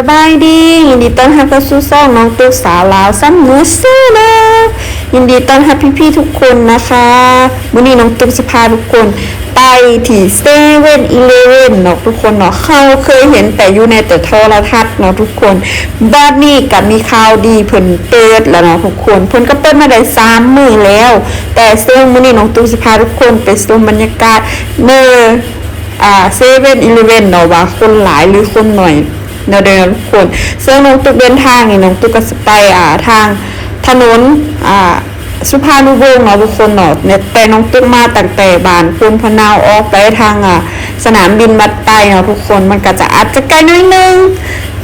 สบายดี ยินดีต้อนรับเข้าสู่ซ่องน้องตุ๊กสาวลาวซ้ำมือซื้อนะยินดีต้อนรับพี่ๆทุกคนนะคะวันนี้น้องตุ๊กจะพาทุกคนไปที่เซเว่นอีเลเว่นเนาะทุกคนเนาะเขาเคยเห็นแต่อยู่ในแต่โทรทัศน์เนาะทุกคนบ้านนี้กับมีข่าวดีเพิ่นเปิดแล้วเนาะทุกคนเพิ่นก็เปิดมาได้สามมือแล้ว แต่ซึ่งวันนี้น้องตุ๊กจะพาทุกคนไปชมบรรยากาศเมื่ออ่าเซเว่นอีเลเว่นเนาะว่าคนหลายหรือคนหน่อย เนาเดินทุกคนซึ่งน้องตุ๊กเดินทางนี่น้องตุ๊กก็จะไปอ่าทางถนนอ่าสุภานุวงศ์เนาะทุกคนเนาะแต่น้องตุ๊กมาตั้งแต่บ้านปูนพนาวออกไปทางอ่าสนามบินบัดไตเนาะทุกคนมันก็จะอาจจะไกลนิดนึง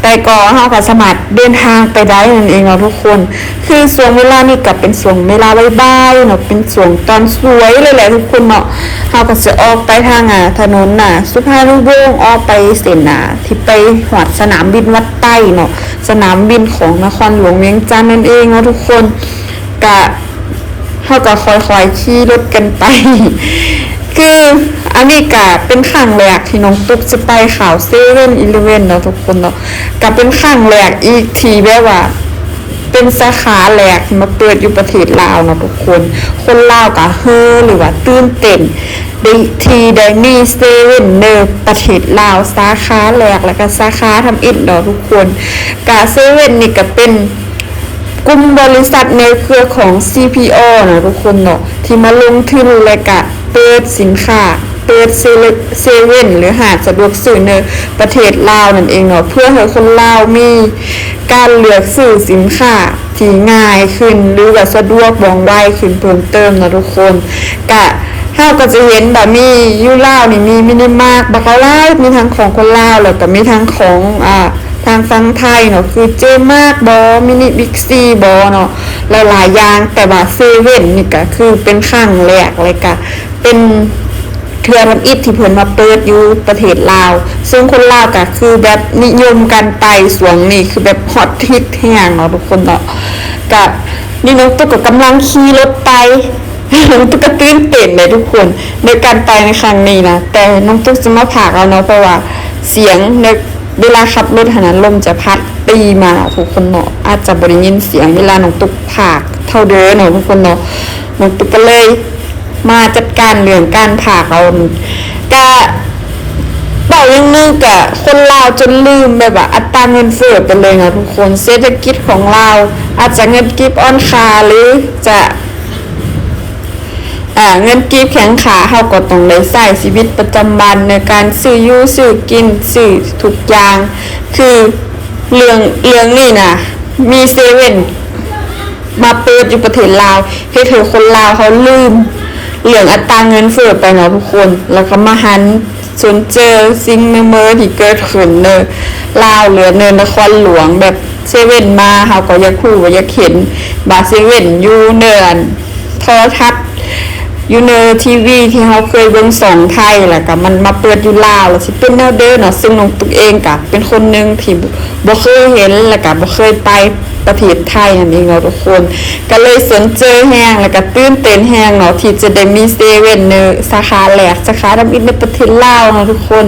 แต่ก็เฮาก็สามารถเดินทางไปได้นั่นเองเนาะทุกคน คือส่วงเวลานี่ก็เป็นส่วงเวลาบ่ายๆเนาะเป็นส่วงตอนสวยเลยแหละทุกคนเนาะเฮาก็จะออกไปทางอะถนนน่ะ สุภาพนุวงศ์ออกไปเส้นน่ะที่ไปหอดสนามบินวัดใต้เนาะสนามบินของนครหลวงเวียงจันทน์นั่นเองเนาะทุกคนกะเขาก็ค่อยๆขี่รถกันไป คือ อันนี้ก็เป็นครั้งแรกที่น้องตุ๊กจะไปข่าวเซเว่นอีเลเว่นเนาะทุกคนเนาะก็เป็นครั้งแรกอีกทีแบบว่า เป็นสาขาแรกมาเปิดอยู่ประเทศลาวเนาะทุกคน คนลาวก็เฮอหรือว่าตื่นเต้นได้ทีได้มีเซเว่นเนอประเทศลาวสาขาแรกแล้วก็สาขาทำอิฐเนาะทุกคนกาเซเว่นนี่ก็เป็นกลุ่มบริษัทในเครือของ CPO นะทุกคนเนาะที่มาลงทุนและกะเปิดสินค้า เปิดเซเว่นหรือหาดสะดวกซื้อในประเทศลาวนั่นเองเนาะเพื่อให้คนลาวมีการเลือกซื้อสินค้าที่ง่ายขึ้นหรือว่าสะดวกว่องไวขึ้นเพิ่มเติมนะทุกคนกะเฮาก็จะเห็นแบบมียูลาวนี่มีมินิมาร์ทบักกะลามีทั้งของคนลาวแล้วก็มีทั้งของอ่าทางฟังไทยเนาะคือเจมากบอมินิบิ๊กซีบอเนาะหลายๆอย่างแต่ว่าเซเว่นนี่ก็คือเป็นข้างแรกเลยกะเป็น เทือทำอิฐที่เพิ่นมาเปิดอยู่ประเทศลาว ซึ่งคนลาวก็คือแบบนิยมกันไปสวงนี่คือแบบฮอตฮิตแห้งเนาะทุกคนเนาะกับนี่น้องตุ๊กก็กำลังขี่รถไปน้องตุ๊กก็ตื่นเต้นเลยทุกคนในการไปในครั้งนี้นะแต่น้องตุ๊กจะมาผากเอาเนาะเพราะว่าเสียงในเวลาขับรถหันนั้นลมจะพัดตีมาทุกคนเนาะอาจจะบริยินเสียงเวลาน้องตุ๊กผากเท่าเดิมเนาะทุกคนเนาะน้องตุ๊กก็เลย มาจัดการเรื่องการผ่าเอาก็เป่ายังนึกอะคนลาวจนลืมแบบว่าอัตราเงินเฟ้อไปเลยนะทุกคนเศรษฐกิจของเราอาจจะเงินกิฟออนคาหรือจะอ่าเงินกีบแข็งขาเฮาก็ต้องได้ใช้ชีวิตประจำวันในการซื้ออยู่ซื้อกินซื้อทุกอย่าง คือเรื่องเรื่องนี่นะมีเซเว่นมาเปิดอยู่ประเทศลาวให้เธอคนลาวเขาลืม เหลืองอัตราเงินเฟ้อไปนะทุกคน แล้วก็มาหันสนเจอสิ่งเมอร์ที่เกิดขึ้นเนอลาวเหลือเนินนครหลวงแบบเซเว่นมาเขาก็อยากคู่ว่าอยากเห็น บาเซเว่นยูเนินโทรทัศน์อยู่ในทีวีที่เขาเคยเบิ่งสองไทยแหละก็มันมาเปิดอยู่ลาวแล้วสิเป็นแนวเดิมเนาะซึ่งน้องตุกเองก็เป็นคนหนึ่งที่บ่บ่เคยเห็นแล้วก็บ่เคยไป ประเทศไทยนั่นเองเนาะทุกคน ก็เลยสนใจอแฮงแล้วก็ตื่นเต้นแฮงเนาะที่จะได้มีเซเว่นในสาขาแหลกสาขาทำอินในประเทศลาวเนาะทุกคน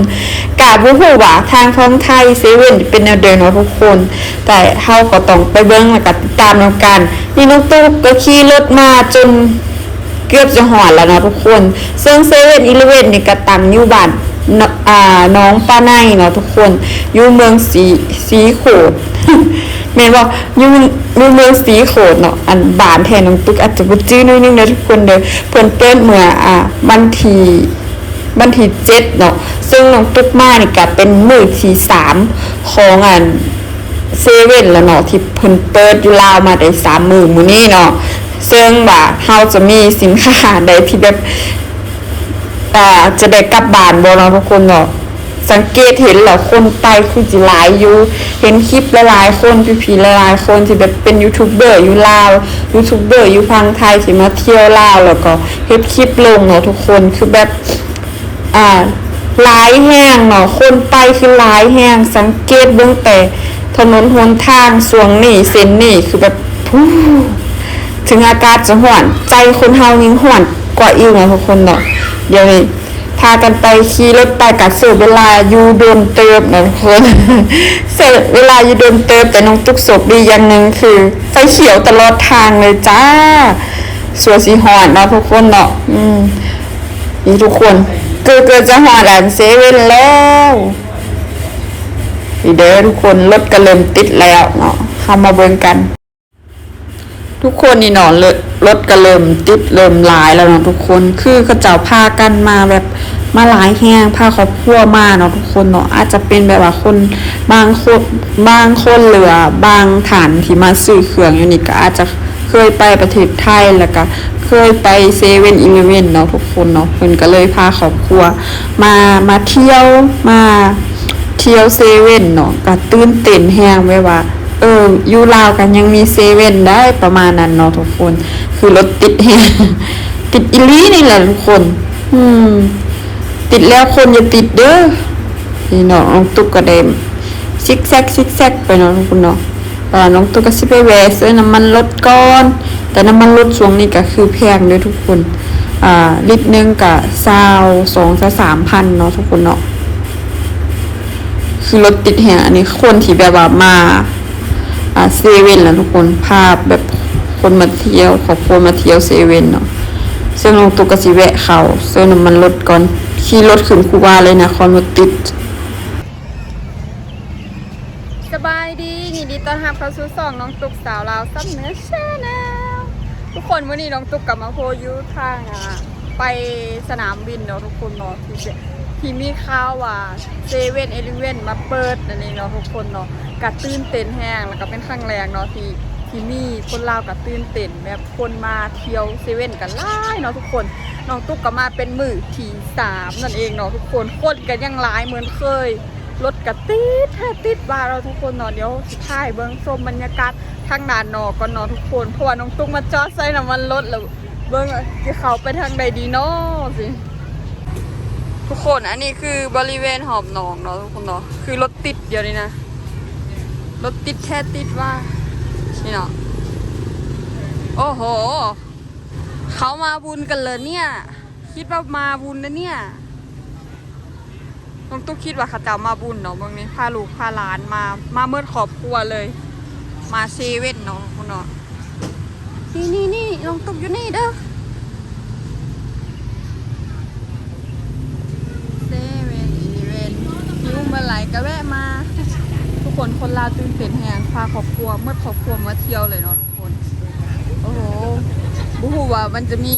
กะบ่ฮู้ว่าทางของไทยเซเว่นเป็นแนวเดิมเนาะทุกคน แต่เฮาก็ต้องไปเบิ่งแล้วก็ติดตามนกัน นี่น้องตุ๊กก็ขี่รถมาจนเกือบจะหอดแล้วเนาะทุกคนซึ่งเซเว่นอีเลเว่นนี่ก็ตั้งยูบ้านน้องป้าไนเนาะทุกคนอยู่เมืองสีสีโขด แม่นบอกยูยูเมืองสีโขดเนาะอันบานแทนน้องตุ๊กอาจจะบ่จื้อนิดนึงนะทุกคนเด้อเพิ่นเปิดเมื่ออ่าวันที่วันทีเจ็ดเนาะซึ่งน้องตุ๊กมานี่ก็เป็นมือที่สามของอันเซเว่นแล้วเนาะที่เพิ่นเปิดอยู่ลาวมาได้สามมือมือนี้เนาะซึ่งว่าเฮาจะมีสินค้าใดที่แบบอ่าจะได้กลับบ้านบ่เนาะทุกคนเนาะ สังเกตเห็นแล้วคนไปคือสิหลายอยู่เห็นคลิปลหลายคนพี่ๆหลายคนที่แบบเป็นยูทูบเบอร์อยู่ลาวยูทูบเบอร์อยู่พังไทยที่มาเที่ยวลาวแล้วก็เฮ็ดคลิปลงเนาะทุกคนคือแบบอ่าหลายแห้งเนาะคนไปคือหลายแห้งสังเกตเบื้องแต่ถนนหนทางสวงนี่เส้นนี่คือแบบถึงอากาศจะห่อนใจคนเฮายิ่งห่อนกว่าอีกนะทุกคนเนาะเดี๋ยวนี้ากันไปขี่รถไปกับเสือเวลาอยู่โดนเติมนะทุกคนเสือเวลาอยู่โดนเติมแต่น้องตุ๊กศพดีอย่างหนึ่งคือไฟเขียวตลอดทางเลยจ้าสวยสีหอนเนาะทุกคนเนาะอืมนี่ทุกคนเกิดเกิดจะหอดอันเซเว่นแล้วอีเด้อทุกคนรถก็เริ่มติดแล้วเนาะเข้ามาเบิ่งกัน ทุกคนนี่เนาะรถรถก็เริ่มติดเริ่มหลายแล้วเนาะทุกคน คือเขาเจ้าพากันมาแบบมาหลายแห้งพาครอบครัวมาเนาะทุกคนเนาะอาจจะเป็นแบบว่าคนบางคนบางคนเหลือบางฐานที่มาซื้อเครื่องอยู่นี่ก็อาจจะเคยไปประเทศไทยแล้วก็เคยไปเซเว่นอีเลเว่นเนาะทุกคนเนาะเพิ่นก็เลยพาครอบครัวมามาเที่ยวมาเที่ยวเซเว่นเนาะก็ตื่นเต้นแฮงไว้ว่า อออยู่ลาวกันยังมีเซเว่นได้ประมาณนั้นเนาะทุกคน คือรถติดแฮติดอีหลีนี่แหละทุกคน อืม ติดแล้วคนอย่าติดเด้อนี่เนาะน้องตุ๊กกระเดมซิกแซกซิกแซกไปเนาะทุกคนเนาะอ่าน้องตุ๊กก็สิไปแวะซื้อน้ำมันรถก่อน แต่น้ำมันรถช่วงนี้ก็คือแพงเลยทุกคน อ่าลิตรหนึงก็ซาวสองสามพันเนาะทุกคนเนาะคือรถติดแหงอันนี้คนที่แบบว่ามา เซเว่นแล้วทุกคนภาพแบบคนมาเที่ยวขอบคนมาเที่ยวเซเว่นเนาะซึ่งลงตุกกสิแวะเขาเสื้อน้ำมันรถก่อนขี่รถขึ้นคูวาเลยนะคอนรถติดสบายดียินดีต้อนรับเข้าสู่สองน้องตุกสาวลาวซับเนื้อชาแนลทุกคนวันนี้น้องตุกกลับมาโพยูทางอะไปสนามบินเนาะทุกคนเนาะที่เจ ที่มีข่าวว่าเซเว่นเอลิเว่นมาเปิดนั่นเองเนาะทุกคนเนาะกัดตื่นเต้นแห้งแล้วก็เป็นครั้งแรกเนาะที่ที่มีคนลาวกับตื่นเต้นแบบคนมาเที่ยวเซเว่นกันหลายเนาะทุกคนน้องตุกก็มาเป็นมือที่สามนั่นเองเนาะทุกคนคนกันยังหลายเหมือนเคยรถกระติดแท้ติดว่าเราทุกคนเนอนเดี๋ยวสุดท้ายเบิ้องชมบรรยากาศทางด่านนอกก่อนเนอนทุกคนเพราะว่าน้องตุ้งมาจอดใส่น้ำมันรถแล้วเบิ้องจะเขาไปทางใดดีเนาะสิ ทุกคนอันนี้คือบริเวณหอบหนองเนาะทุกคนเนาะคือรถติดเดียวนี้นะรถติดแท้ติดว่านี่เนาะโอ้โหเขามาบุญกันเลยเนี่ย คิดว่ามาบุญนะเนี่ยน้องตุ๊กคิดว่าเขาจะมาบุญเนาะบางนี้พาลูกพาหลานมามาเมื่อครอบครัวเลย มาเซเว่นเนาะคุณเนาะนี่นี่นี่น้องตุ๊กอยู่นี่เด้อเซเว่นอีเวนหิวเมื่อไหร่ก็แวะมา ทุก คนคนลาวตื่นเต้นแหงพาครอบครัวเมื่อครอบครัวมาเที่ยวเลยเนาะทุกคน โอ้โหบูฮูว่ามันจะมี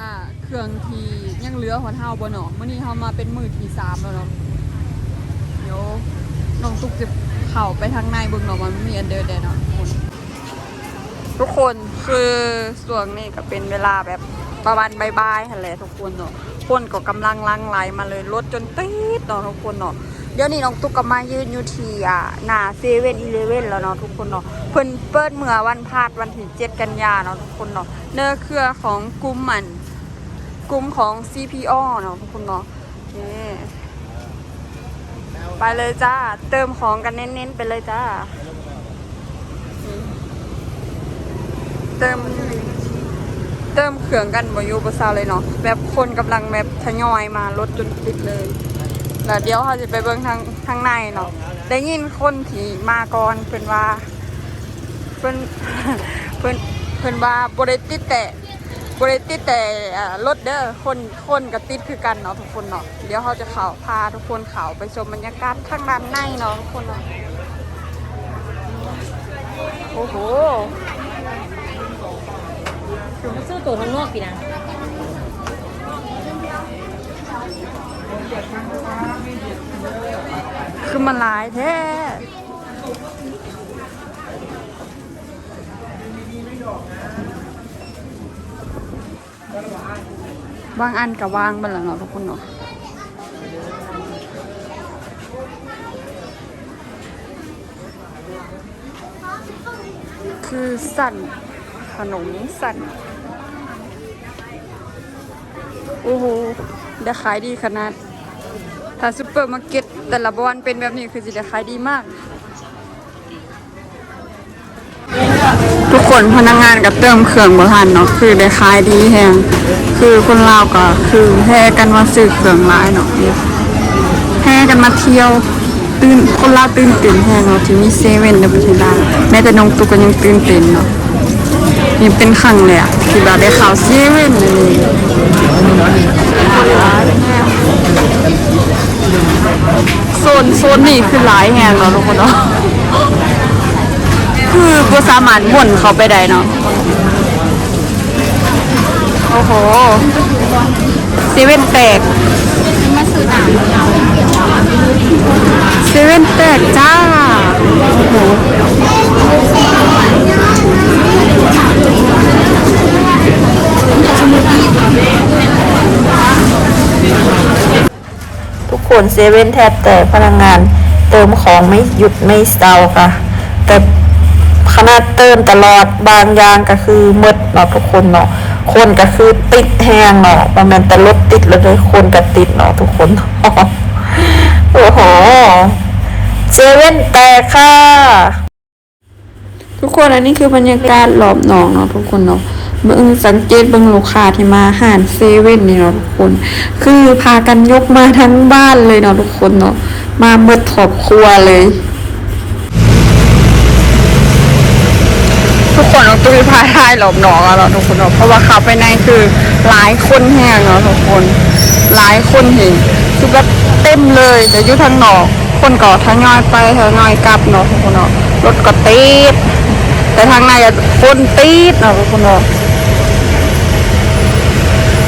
อ่าเครื่องที่ยังเหลือหัวเท้าบนเนาะมื่อนี้เฮามาเป็นมือที่สามแล้วเนาะเดี๋ยวน้องตุกจะเข่าไปทางในเบึงเนาะมันมีอันเดินแดนเนาะทุกคนคือส่วนนี้ก็เป็นเวลาแบบประมาณบ่ายๆหั่นแหละทุกคนเนาะคนก็กำลังลังไหลมาเลยรถจนติดเนาะทุกคนเนาะ เดี๋ยวนี้น้องตุ๊กก็มายืนอยู่ที่อ่าหน้าเซเว่นอีเลเว่นแล้วเนาะทุกคนเนาะเพิ่นเปิดเมื่อวันพาดวันที่เจ็ดกันยาเนาะทุกคนเนาะเนื้อเครือของกลุ่มมันกลุ่มของ CPO เนาะทุกคนเนาะนี่ไปเลยจ้า เติมของกันเน้นๆไปเลยจ้า เติม เติมเครื่องกันบอยู่บซาเลยเนาะแบบคนกำลังแบบทยอยมารถจนติดเลย แล้วเดี๋ยวเขาจะไปเบิ่งทางทางในเนาะได้ยินคนที่มาก่อนเพิ่นว่าเพิ่นเพิ่นเพิ่นว่าบ่ได้ติดแต่บ่ได้ติดแต่รถเด้อคนคนก็ติดคือกันเนาะทุกคนเนาะเดี๋ยวเขาจะเข้าพาทุกคนเข้าไปชมบรรยากาศข้างด้านในเนาะทุกคนเนาะโอ้โหซื้อตัวข้างนอกพี่นะ คือมันหลายแท้บางอันกับวางไปแล้วเนาะทุกคนเนาะคือสั่นขนมสั่น โอ้โหได้ขายดีขนาด ถ้าซูเปอร์มาร์เก็ตแต่ละวันเป็นแบบนี้คือสิได้ขายดีมาก ทุกคนพนักงานกับเติมเครื่องบ่ทันเนาะคือได้ขายดีแฮงคือคนลาวก็คือแห่กันมาซื้อเครื่องร้ายเนาะแห่กันมาเที่ยวตื่นคนลาวตื่นเต้นแห่เนาะที่มีเซเว่นในประเทศลาวแม้แต่น้องตุ๊กก็ยังตื่นเต้นเนาะนี่เป็นครั้งแรกที่แบบได้ข่าวเซเว่นเลย โซนโซนนี่คือหลายแห่งเนาะทุกคนเนาะคือบ่สามารถม่วนเขาไปได้เนาะโอ้โหเซเว่นแตกเซเว่นแตกจ้าโอ้โห นเซเว่นแทบแต่พนักงานเติมของไม่หยุดไม่เซาค่ะ แต่ขนาดเติมตลอดบางอย่างก็คือหมดเนาะทุกคนเนาะคนก็คือติดแห้งเนาะประมาณแต่รถติดแล้วเลยคนก็ติดเนาะทุกคนโอ้โหเซเว่นแตกค่ะ ทุกคนอันนี้คือบรรยากาศรอบหนองเนาะทุกคนเนาะ เบิ่งสังเกตเบิ่งลูกค้าที่มาหารเซเว่นนี่เนาะทุกคน คือพากันยกมาทั้งบ้านเลยเนาะทุกคนเนาะมาเมื่อครอบครัวเลย ทุกคนเราตุ้ยพาท้ายหลบหนองอะเนาะทุกคนเนาะเพราะว่าเขาไปในคือหลายคนแห้งเนาะทุกคน หลายคนเห็นคือแบบเต็มเลยแต่ยู่ทางหนอกคนก็ทยอยไปทยอยกลับเนาะทุกคนเนาะรถก็ติดแต่ทางในอะคนติดเนาะทุกคนเนาะ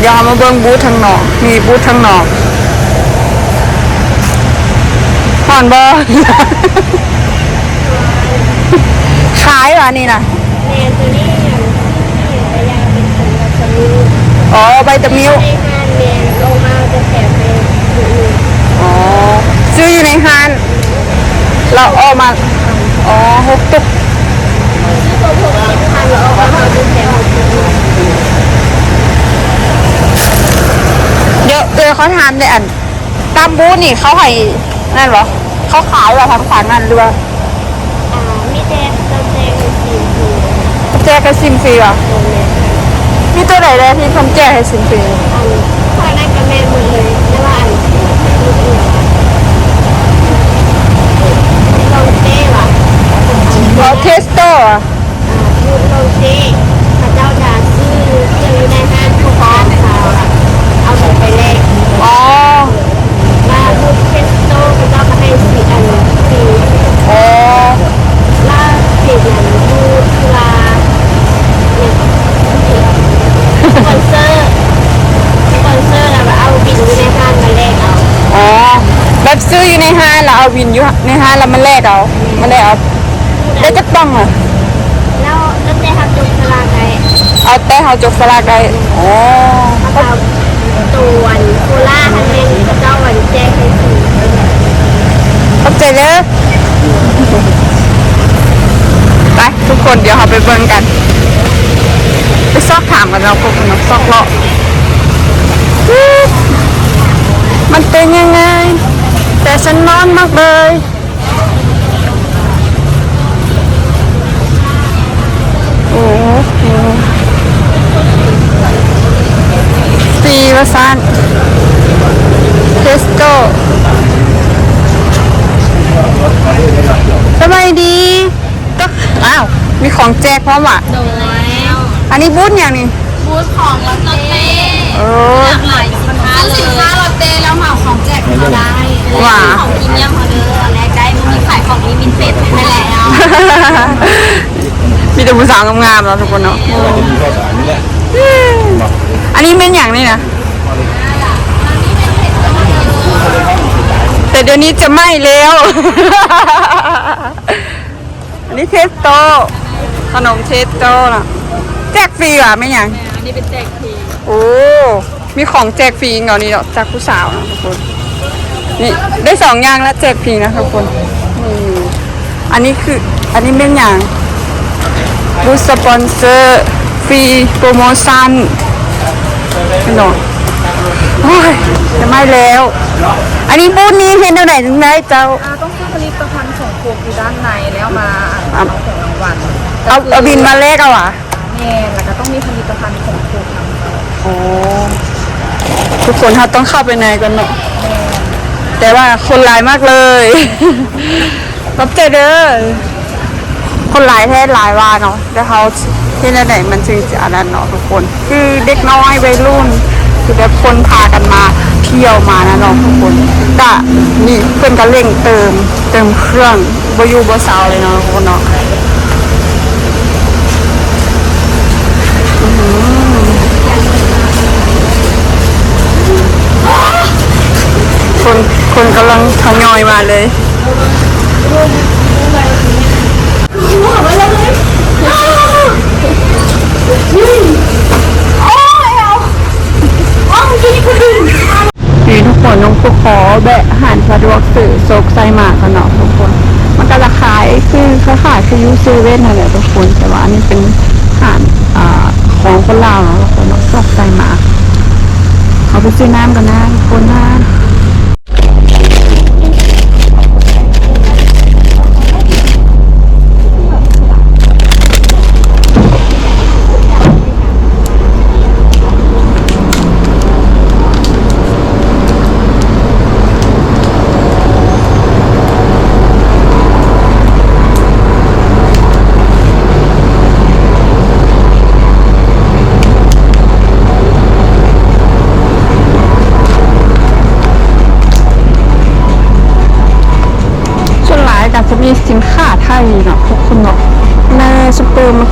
ยวเรามาเบิ่งบูธทางนอก มีบูธทางนอกห่อนบอขายเหรอนี่นะแมนตัวนี้อย่างที่ไปย่างเป็นของรัชมีอ๋อใบตะมิ้วในงานแมนโลมาจะแถมไปอยู่อื่นอ๋อซื้ออยู่ในห้านเราเอามาอ๋อหกตุกที่ตัวพวกสิบพันแล้วก็เขาจะแถมหมด เลยเดี๋ยวเออเขาทานเลยอันตามบูธนี่เขาให้นั่นเหรอเขาขายเหรอทางขวานนั่นหรือว่าอ่ามีแจกตัวแจกเป็นสีฟูแจกกันซิมฟรีเหรอตรงนี้มีตัวไหนเลยที่คนแจกให้ซิมฟรีอันข้างในก็แมนหมดเลยแต่ว่าอันนี้อื่นลองเต้ว่ะอ๋อเทสโต้อะยูโรเต้พระเจ้าจะซื้อเครื่องอยู่ในห้างผู้ค้าเขาอะเอาเงินไปแลก อ๋อ มาพูดเทสโต้พระเจ้าก็ให้สีอันสี อ๋อ ล่า เพจนั้นพูดลาเนี่ยสปอนเซอร์สปอนเซอร์แล้วเอาบินอยู่ในห้างมาแลกเอาอ๋อแบบซื้ออยู่ในห้างแล้วเอาวินอยู่ในห้างแล้วมันแลกเอามันแลกเอาได้จักต้องอะแล้วตั้งแต่ทำจบสลากไงเอาแต่เขาจกสลากได้อ๋อพระเจ้าตัววันโคล่าฮันเมนพระเจ้าวันแจ้งให้สีเข้าใจเด้อ ทุกคนเดี๋ยวเราไปเบิ่งกัน ไปซอกถามกันเราพวกมันซอกเลาะมันเป็นยังไง แต่ฉันนอนมากเลย โอ้โหสีวาซานเทสโต สบายดีก็อ้าว มี ของแจกพร้อมอะโดนแล้วอันนี้บูธอย่างนี้บูธของลอตเต้เออหลายสินค้าเลยสินค้าลอตเต้แล้วเหมาของแจกก็ได้ว้าของกินยังพอเด้อแลกได้มันมีขายของนี้มินเป็ดไปแล้วมีแต่ผู้สาวงามๆแล้วทุกคนเนาะอันนี้เป็นอย่างนี้นะแต่เดี๋ยวนี้จะไม่แล้ว อันนี้เทสโต ขนมเทสโตนะแจกฟรีอะไม่อย่างอันนี้เป็นแจกฟรีโอ้ มีของแจกฟรีเหรอนี่เนาะจากผู้สาวนะทุกคน นี่ได้สองอย่างแล้วแจกฟรีนะทุกคนนี่อันนี้คือ อันนี้เป็นอย่างบูสปอนเซอร์ฟรีโปรโมชั่นเนาะโอ้ยจะไม่แล้ว อันนี้บูธนี้เห็นเท่าไหร่ถึงได้เจ้า อ่าต้องซื้อผลิตภัณฑ์ของโคกอยู่ด้านในแล้วมาอะเอาของรางวัล เอาเอาบินมาเลกเอาอะแม่แล้วก็ต้องมีผลิตภัณฑ์ของโคกนำโอ้ทุกคนถ้าต้องเข้าไปในกันเนาะแต่ว่าคนหลายมากเลยรับใจเด้อคนหลายแท้หลายว่าเนาะแล้วเขาที่ไหนๆมันจึงจะอันนั้นเนาะทุกคน คือเด็กน้อยวัยรุ่น คือแบบคนพากันมาเที่ยวมานะเนาะทุกคนก็นี่เพื่อนก็เร่งเติม เติมเครื่องบอยูบอซาวเลยเนาะทุกคนเนาะ คนคนกำลังทยอยมาเลยนี่ทุกคนน้องผู้ขอแบะหารสะดวกสื่อโซกไซมากันเนาะทุกคน มันก็ราคายคือคล้ายคือยูซูเว่นนั่นแหละทุกคนแต่ว่าอันนี้เป็นหารอ่าของคนลาวเนาะทุกคนเนาะโซกไซมาเขาไปซื้อน้ำกันนะทุกคนนะ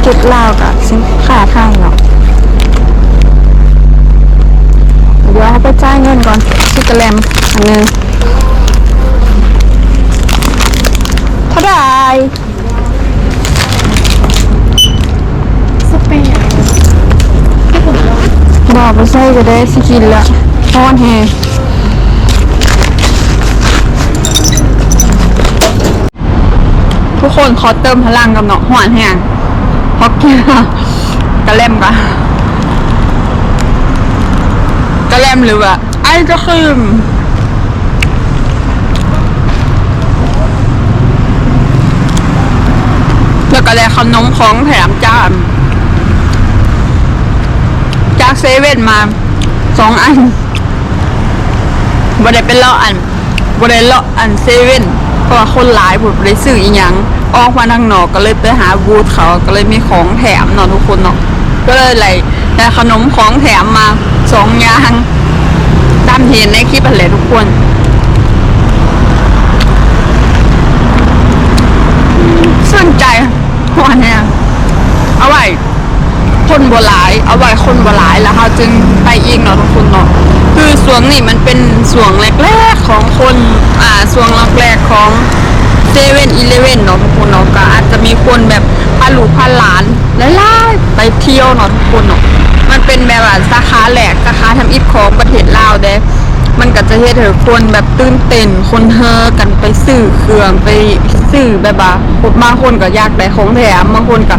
เปอร์มาร์เก็ตลาวกับสินค้าไทยเนาะเดี๋ยวให้ไปจ่ายเงินก่อนที่กระแลมอันนึงเท่าไหร่สเปนบอกไปใส่ก็ได้สิกินละพอนแฮทุกคนขอเติมพลังกับเนาะหวานแห้ง เพราะกินกระเล่มกะกระเล่มหรือว่าไอ้จะคืมแล้วก็ได้ขนมของแถมจานจากเซเว่นมาสองอันบ่ได้เป็นเลาะอันบ่ได้เลาะอันเซเว่น ราะว่าคนหลายผมบ่ได้ซื้ออีหยังออกมาทางนอกก็เลยไปหาบูธเขาก็เลยมีของแถมเนาะทุกคนเนาะก็เลยไหลได้ขนมของแถมมาสองอย่างตามเห็นในคลิปอะไรทุกคนสนใจวันเนี้ยเอาไว้คนบัวหลาย เอาไว้คนบัวหลายแล้วเขาจึงไปอีกเนาะทุกคนเนาะ คือสวงนี่มันเป็นสวงแรกๆของคนอ่าสวงแรกๆของเซเว่นอีเลเว่นเนาะทุกคนเนาะก็อาจจะมีคนแบบพาลูกพาหลานหลายๆไปเที่ยวเนาะทุกคนเนาะมันเป็นแบบว่าสาขาแหลกสาขาทำอิฐของประเทศลาวเด้มันก็จะเฮ็ดให้คนแบบตื่นเต้นคนเฮอกันไปซื้อเครื่องไปซื้อแบบว่าบางคนก็อยากได้ของแถมบางคนก็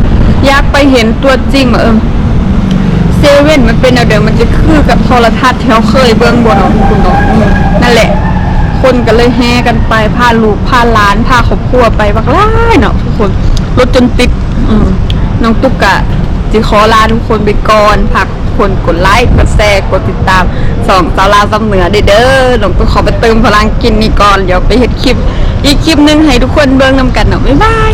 อยากไปเห็นตัวจริงเออ เซเว่นมันเป็นแนวเดิมมันจะคือกับโทรทัศน์ที่เราเคยเบิ่งบ่เนาะคุณเนาะอืมนั่นแหละ คนก็เลยแห่กันไปพาลูกพาหลานพาครอบครัวไปบักหลายเนาะทุกคนรถจนติดน้องตุ๊กกะจิขอลาทุกคนไปก่อนพักคนกดไลค์กดแชร์กดติดตามสองสาวลาวสำเหนือเด้อเด้อน้องตุ๊กขอไปเติมพลังกินนี่ก่อนเดี๋ยวไปเฮ็ดคลิป อีกคลิปนึงให้ทุกคนเบิ่งนำกันเนาะบ๊ายบาย